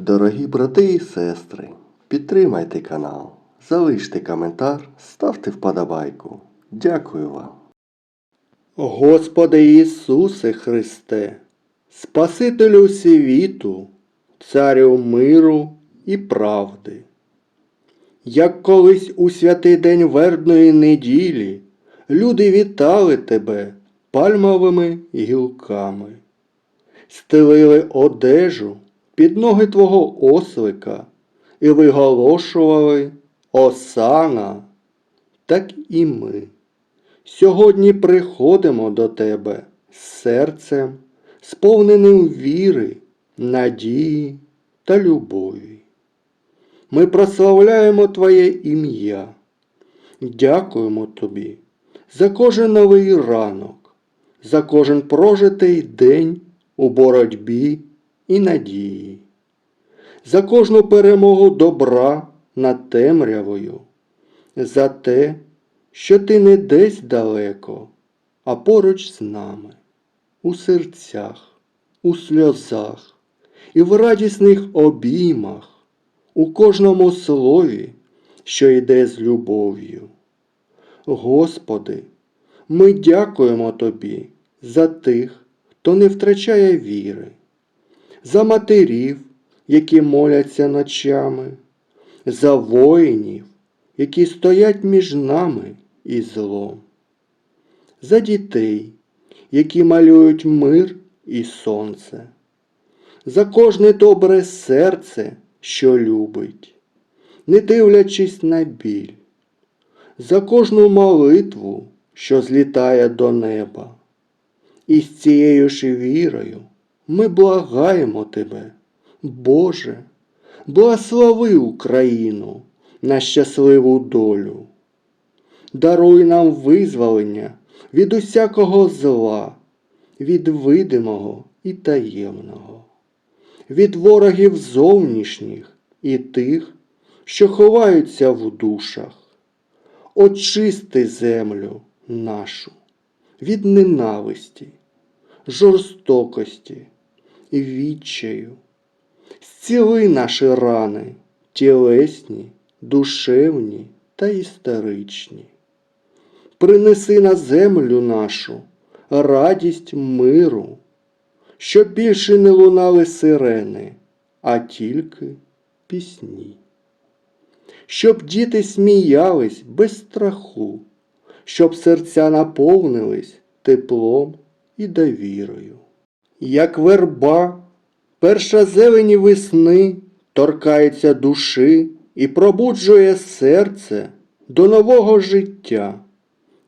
Дорогі брати і сестри, підтримайте канал, залиште коментар, ставте вподобайку. Дякую вам. Господи Ісусе Христе, Спасителю світу, Царю миру і правди. Як колись у святий день вербної неділі люди вітали тебе пальмовими гілками, стелили одежу під ноги твого ослика і виголошували Осана, так і ми. Сьогодні приходимо до Тебе з серцем, сповненим віри, надії та любові. Ми прославляємо Твоє ім'я. Дякуємо Тобі за кожен новий ранок, за кожен прожитий день у боротьбі і надії, за кожну перемогу добра над темрявою, за те, що ти не десь далеко, а поруч з нами, у серцях, у сльозах і в радісних обіймах, у кожному слові, що йде з любов'ю. Господи, ми дякуємо Тобі за тих, хто не втрачає віри, за матерів, які моляться ночами, за воїнів, які стоять між нами і злом, за дітей, які малюють мир і сонце, за кожне добре серце, що любить, не дивлячись на біль, за кожну молитву, що злітає до неба. І з цією ж вірою ми благаємо Тебе, Боже, благослови Україну на щасливу долю. Даруй нам визволення від усякого зла, від видимого і таємного, від ворогів зовнішніх і тих, що ховаються в душах. Очисти землю нашу від ненависті, жорстокості і відчаю. Зціли наші рани, тілесні, душевні та історичні. Принеси на землю нашу радість миру, щоб більше не лунали сирени, а тільки пісні. Щоб діти сміялись без страху, щоб серця наповнились теплом і довірою. Як верба, перша зелені весни торкається душі і пробуджує серце до нового життя.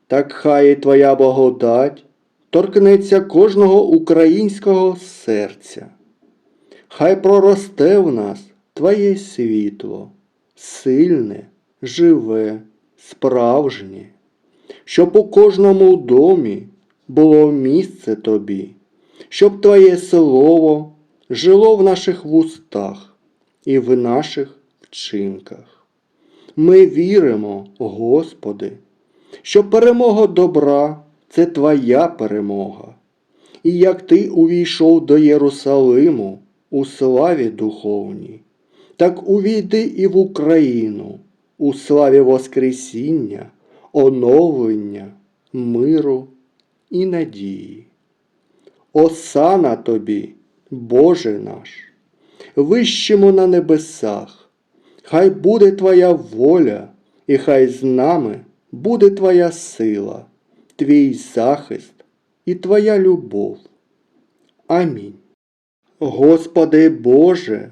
Так хай і твоя благодать торкнеться кожного українського серця. Хай проросте в нас твоє світло, сильне, живе, справжнє, щоб у кожному домі було місце тобі, щоб твоє слово жило в наших вустах і в наших вчинках. Ми віримо, Господи, що перемога добра це Твоя перемога. І як Ти увійшов до Єрусалиму у славі духовній, так увійди і в Україну у славі Воскресіння, оновлення, миру і надії. Осана тобі, Боже наш, вищимо на небесах, хай буде Твоя воля, і хай з нами буде Твоя сила, Твій захист і Твоя любов. Амінь. Господи Боже,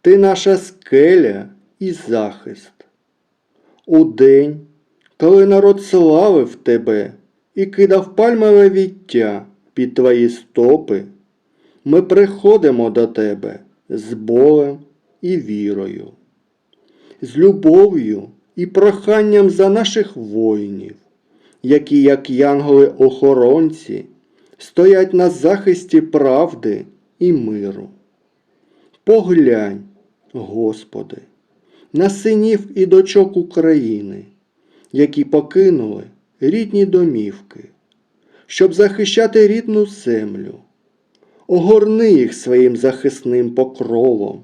Ти наша скеля і захист. У день, коли народ славив Тебе і кидав пальмове віття під Твої стопи, ми приходимо до Тебе з болем і вірою, з любов'ю і проханням за наших воїнів, які, як янголи-охоронці, стоять на захисті правди і миру. Поглянь, Господи, на синів і дочок України, які покинули рідні домівки, щоб захищати рідну землю. Огорни їх своїм захисним покровом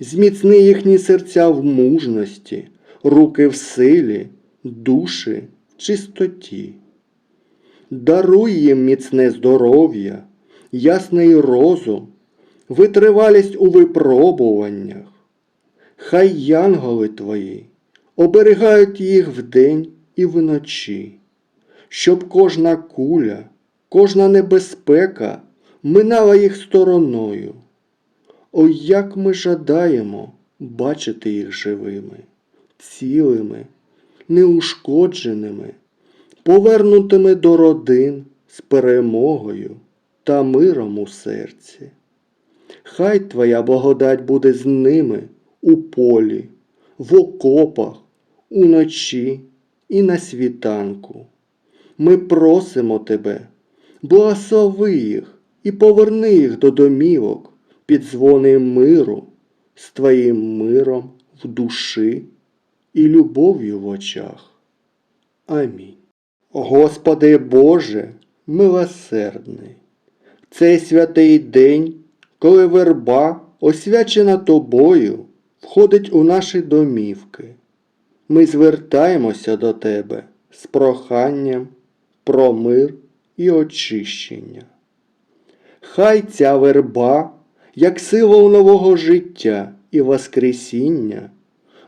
зміцни їхні серця в мужності, руки в силі, душі в чистоті. Даруй їм міцне здоров'я, ясний розум, витривалість у випробуваннях. Хай янголи твої оберігають їх вдень і вночі, щоб кожна куля, кожна небезпека минала їх стороною. Ой, як ми жадаємо бачити їх живими, цілими, неушкодженими, повернутими до родин з перемогою та миром у серці. Хай Твоя благодать буде з ними у полі, в окопах, уночі і на світанку. Ми просимо Тебе, благослови їх і поверни їх до домівок під дзвони миру з Твоїм миром в душі і любов'ю в очах. Амінь. Господи Боже, милосердний, цей святий день, коли верба, освячена Тобою, входить у наші домівки, ми звертаємося до Тебе з проханням про мир і очищення. Хай ця верба, як символ нового життя і воскресіння,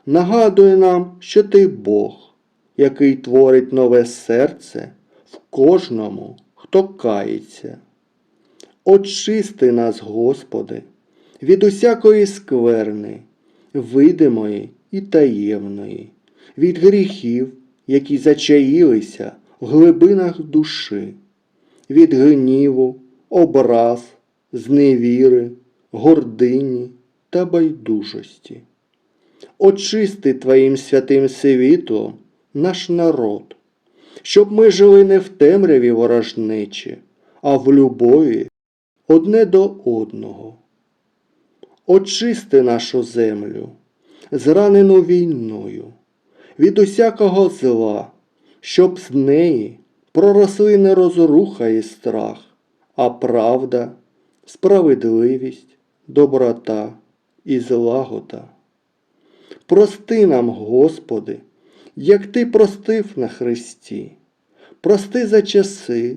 нагадує нам, що Ти Бог, який творить нове серце в кожному, хто кається. Очисти нас, Господи, від усякої скверни, видимої і таємної, від гріхів, які зачаїлися в глибинах душі, від гніву, образ, зневіри, гордині та байдужості. Очисти Твоїм святим світлом наш народ, щоб ми жили не в темряві ворожнечі, а в любові одне до одного. Очисти нашу землю, зранену війною, від усякого зла, щоб з неї проросли не розруха і страх, а правда, справедливість, доброта і злагода. Прости нам, Господи, як Ти простив на Христі. Прости за часи,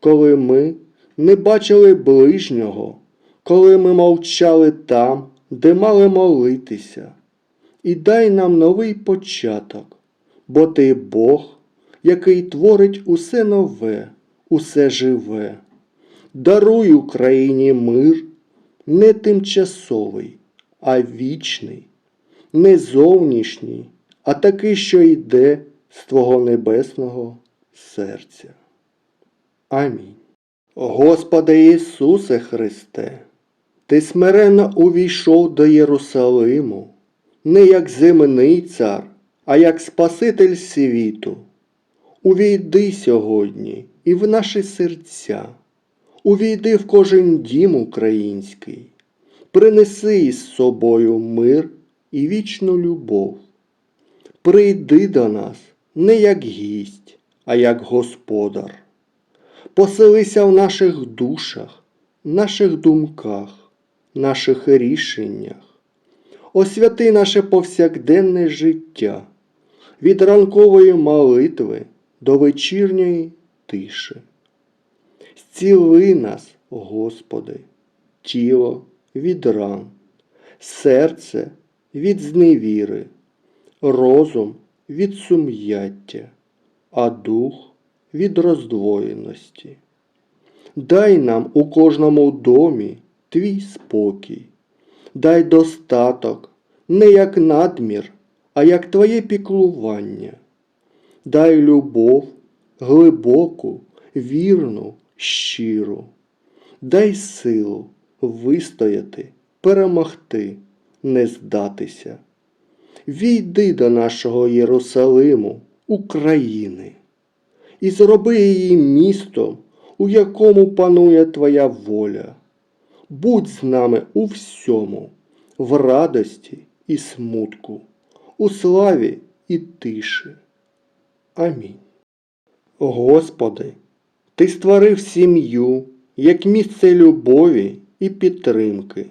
коли ми не бачили ближнього, коли ми мовчали там, де мали молитися. І дай нам новий початок, бо Ти Бог, який творить усе нове, усе живе. Даруй Україні мир не тимчасовий, а вічний, не зовнішній, а такий, що йде з Твого небесного серця. Амінь. Господи Ісусе Христе, Ти смиренно увійшов до Єрусалиму, не як земний цар, а як Спаситель світу. Увійди сьогодні і в наші серця, увійди в кожен дім український, принеси із собою мир і вічну любов. Прийди до нас не як гість, а як господар. Поселися в наших душах, наших думках, наших рішеннях. Освяти наше повсякденне життя від ранкової молитви до вечірньої тиші. Зціли нас, Господи, тіло від ран, серце від зневіри, розум від сум'яття, а дух від роздвоєності. Дай нам у кожному домі твій спокій, дай достаток не як надмір, а як твоє піклування. Дай любов глибоку, вірну, щиру. Дай силу вистояти, перемогти, не здатися. Війди до нашого Єрусалиму, України, і зроби її містом, у якому панує Твоя воля. Будь з нами у всьому, в радості і смутку, у славі і тиші. Амінь. Господи, Ти створив сім'ю як місце любові і підтримки.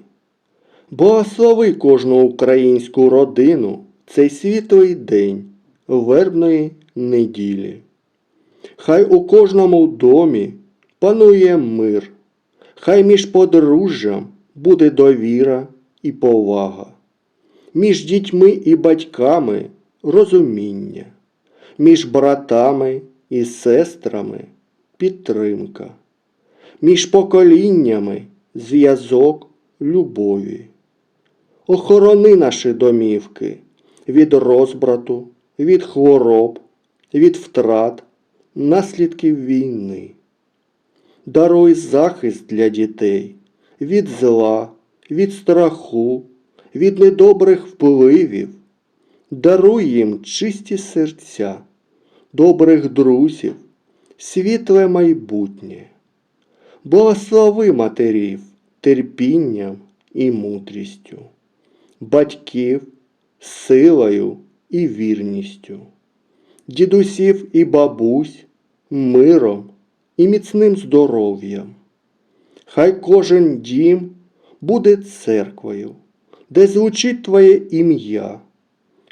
Благослови кожну українську родину цей світлий день вербної неділі. Хай у кожному домі панує мир, хай між подружжям буде довіра і повага, між дітьми і батьками розуміння, між братами і сестрами підтримка, між поколіннями зв'язок любові. Охорони наші домівки від розбрату, від хвороб, від втрат, наслідків війни. Даруй захист для дітей від зла, від страху, від недобрих впливів. Даруй їм чисті серця, добрих друзів, світле майбутнє. Благослови матерів терпінням і мудрістю, батьків силою і вірністю, дідусів і бабусь миром і міцним здоров'ям. Хай кожен дім буде церквою, де звучить Твоє ім'я,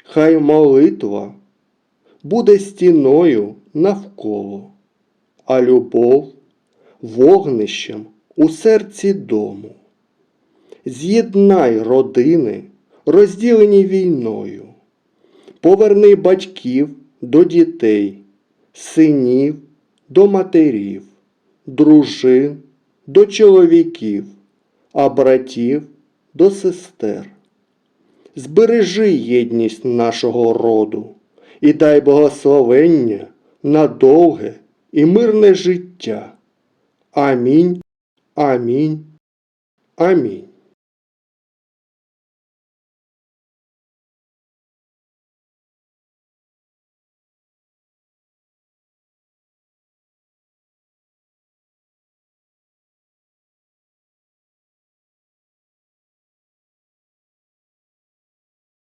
хай молитва буде стіною навколо, а любов вогнищем у серці дому. З'єднай родини, розділені війною, поверни батьків до дітей, синів до матерів, дружин до чоловіків, а братів до сестер. Збережи єдність нашого роду і дай благословення на довге і мирне життя. Амінь, амінь, амінь.